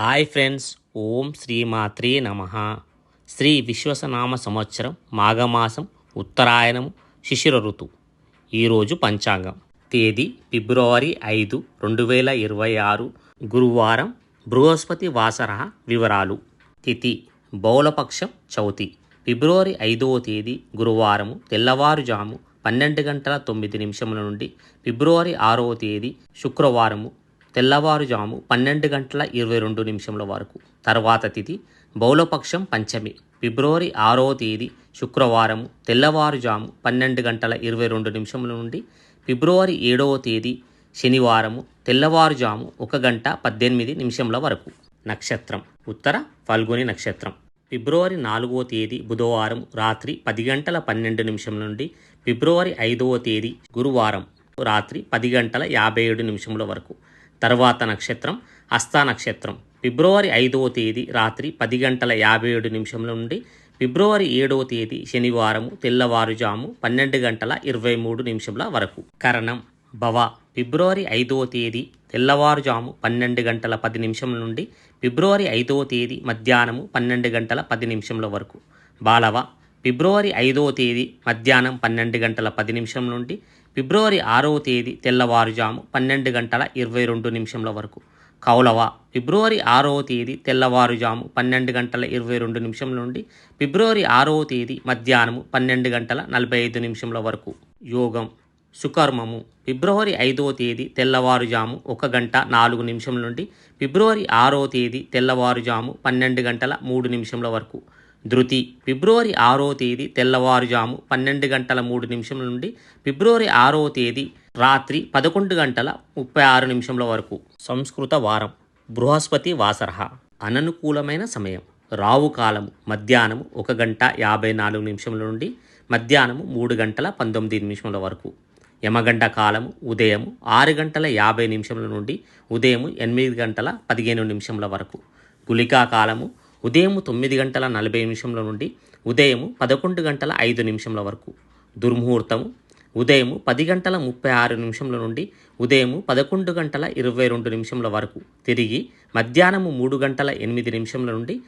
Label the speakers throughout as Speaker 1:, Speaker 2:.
Speaker 1: Hi friends ఓం శ్రీమాత్రే నమ. శ్రీ విశ్వసనామ సంవత్సరం మాఘమాసం ఉత్తరాయణము శిశిర ఋతు. ఈరోజు పంచాంగం. తేదీ ఫిబ్రవరి ఐదు రెండు వేల ఇరవై ఆరు. గురువారం బృహస్పతి వాసర వివరాలు. తిథి బౌలపక్షం చవితి. ఫిబ్రవరి ఐదవ తేదీ గురువారము తెల్లవారుజాము పన్నెండు గంటల తొమ్మిది నిమిషముల నుండి ఫిబ్రవరి ఆరవ తేదీ శుక్రవారము తెల్లవారుజాము పన్నెండు గంటల ఇరవై రెండు నిమిషముల వరకు. తర్వాత తిథి బౌలపక్షం పంచమి ఫిబ్రవరి ఆరవ తేదీ శుక్రవారము తెల్లవారుజాము పన్నెండు గంటల ఇరవై రెండు నిమిషముల నుండి ఫిబ్రవరి ఏడవ తేదీ శనివారము తెల్లవారుజాము ఒక గంట పద్దెనిమిది నిమిషముల వరకు. నక్షత్రం. ఉత్తర ఫల్గుని నక్షత్రం. ఫిబ్రవరి నాలుగవ తేదీ బుధవారం రాత్రి పది గంటల పన్నెండు నిమిషం నుండి ఫిబ్రవరి ఐదవ తేదీ గురువారం రాత్రి పది గంటల యాభై ఏడు నిమిషముల వరకు. తర్వాత నక్షత్రం హస్తా నక్షత్రం. ఫిబ్రవరి ఐదవ తేదీ రాత్రి పది గంటల యాభై ఏడు నిమిషముల నుండి ఫిబ్రవరి ఏడవ తేదీ శనివారము తెల్లవారుజాము పన్నెండు గంటల ఇరవై మూడు నిమిషముల వరకు. కరణం భవ. ఫిబ్రవరి ఐదవ తేదీ తెల్లవారుజాము పన్నెండు గంటల పది నిమిషముల నుండి ఫిబ్రవరి ఐదవ తేదీ మధ్యాహ్నము పన్నెండు గంటల పది నిమిషముల వరకు. బాలవ. ఫిబ్రవరి ఐదవ తేదీ మధ్యాహ్నం పన్నెండు గంటల పది నిమిషం నుండి ఫిబ్రవరి ఆరవ తేదీ తెల్లవారుజాము పన్నెండు గంటల ఇరవై రెండు నిమిషంల వరకు. కౌలవ ఫిబ్రవరి ఆరవ తేదీ తెల్లవారుజాము పన్నెండు గంటల ఇరవై రెండు నిమిషం నుండి ఫిబ్రవరి ఆరవ తేదీ మధ్యాహ్నము పన్నెండు గంటల నలభై ఐదు నిమిషముల వరకు. యోగం సుకర్మము ఫిబ్రవరి ఐదవ తేదీ తెల్లవారుజాము ఒక గంట నాలుగు నిమిషం నుండి ఫిబ్రవరి ఆరవ తేదీ తెల్లవారుజాము పన్నెండు గంటల మూడు నిమిషముల వరకు. ధృతి. ఫిబ్రవరి ఆరో తేదీ తెల్లవారుజాము పన్నెండు గంటల మూడు నిమిషముల నుండి ఫిబ్రవరి ఆరో తేదీ రాత్రి పదకొండు గంటల ముప్పై ఆరు నిమిషముల వరకు. సంస్కృత వారం. బృహస్పతి వాసరహ. అననుకూలమైన సమయం. రావు కాలము. మధ్యాహ్నము ఒక గంట యాభై నాలుగు నిమిషముల నుండి మధ్యాహ్నము మూడు గంటల పంతొమ్మిది నిమిషముల వరకు. యమగంట కాలము. ఉదయం ఆరు గంటల యాభై నిమిషముల నుండి ఉదయం ఎనిమిది గంటల పదిహేను నిమిషముల వరకు. గులికా కాలము ఉదయం తొమ్మిది గంటల నలభై నిమిషముల నుండి ఉదయం పదకొండు గంటల ఐదు నిమిషముల వరకు. దుర్ముహూర్తము. ఉదయం పది గంటల ముప్పై ఆరు నిమిషంల నుండి ఉదయం పదకొండు గంటల ఇరవై రెండు నిమిషముల వరకు. తిరిగి మధ్యాహ్నము మూడు గంటల ఎనిమిది నిమిషంల నుండి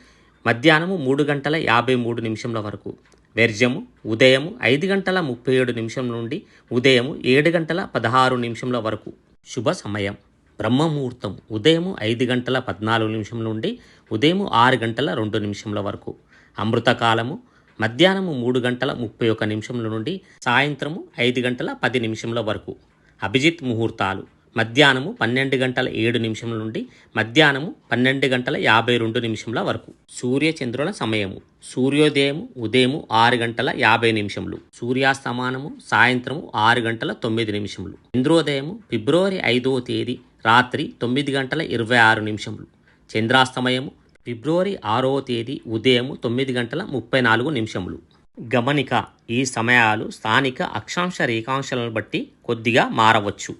Speaker 1: మధ్యాహ్నము మూడు గంటల యాభై మూడు నిమిషముల వరకు. వెర్జము. ఉదయం ఐదు గంటల ముప్పై ఏడు నిమిషం నుండి ఉదయం ఏడు గంటల పదహారు నిమిషముల వరకు. శుభ సమయం. బ్రహ్మముహూర్తం ఉదయం ఐదు గంటల పద్నాలుగు నిమిషం నుండి ఉదయం ఆరు గంటల రెండు నిమిషముల వరకు. అమృతకాలము మధ్యాహ్నము మూడు గంటల ముప్పై ఒక్క నిమిషముల నుండి సాయంత్రము ఐదు గంటల పది నిమిషముల వరకు. అభిజిత్ ముహూర్తాలు మధ్యాహ్నము పన్నెండు గంటల ఏడు నిమిషముల నుండి మధ్యాహ్నము పన్నెండు గంటల యాభై రెండు నిమిషముల వరకు. సూర్యచంద్రుల సమయము సూర్యోదయము ఉదయము ఆరు గంటల యాభై నిమిషములు. సూర్యాస్తమానము సాయంత్రము ఆరు గంటల తొమ్మిది నిమిషములు. ఇంద్రోదయము ఫిబ్రవరి ఐదవ తేదీ రాత్రి తొమ్మిది గంటల ఇరవై ఆరు నిమిషములు. చంద్రాస్తమయము ఫిబ్రవరి ఆరవ తేదీ ఉదయం తొమ్మిది గంటల ముప్పై నాలుగు నిమిషములు. గమనిక ఈ సమయాలు స్థానిక అక్షాంశ రేఖాంశాలను బట్టి కొద్దిగా మారవచ్చు.